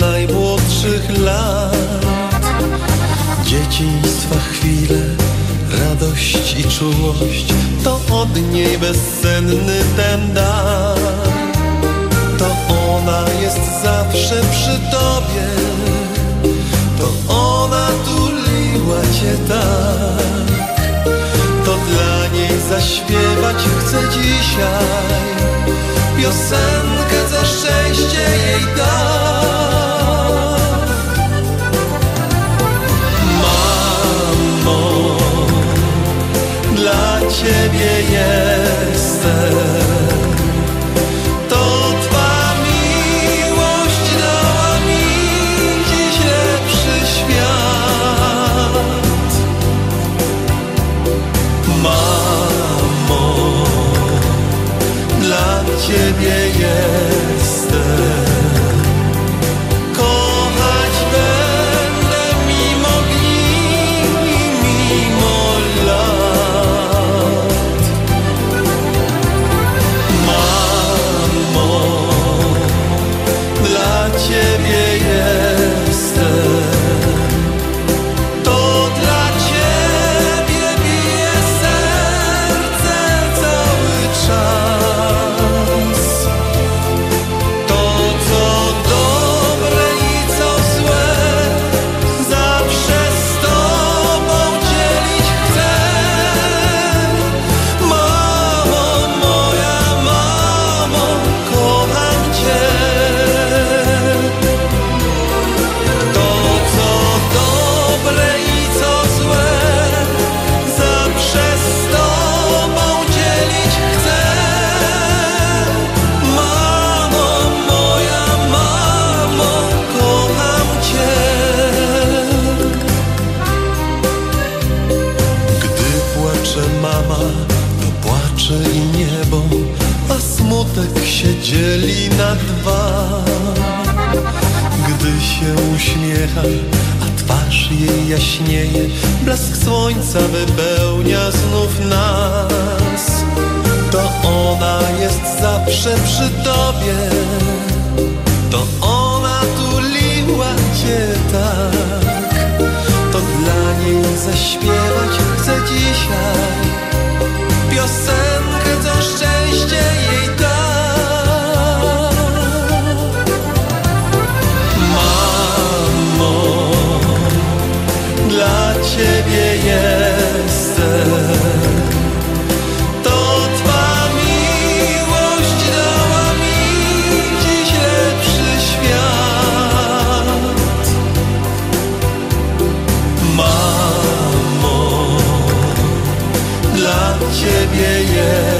najmłodszych lat. Dzieciństwa chwile, radość i czułość, to od niej bezsenny ten dar. To ona jest zawsze przy tobie, to ona tuliła cię tak. To dla niej zaśpiewać chcę dzisiaj piosenkę za szczęście jej da. Płacze mama, to płacze i niebo, a smutek się dzieli na dwa. Gdy się uśmiecha, a twarz jej jaśnieje, blask słońca wypełnia znów nas. To ona jest zawsze przy tobie, to ona tuliła cię tak. To dla niej zaśpiewa show 夜夜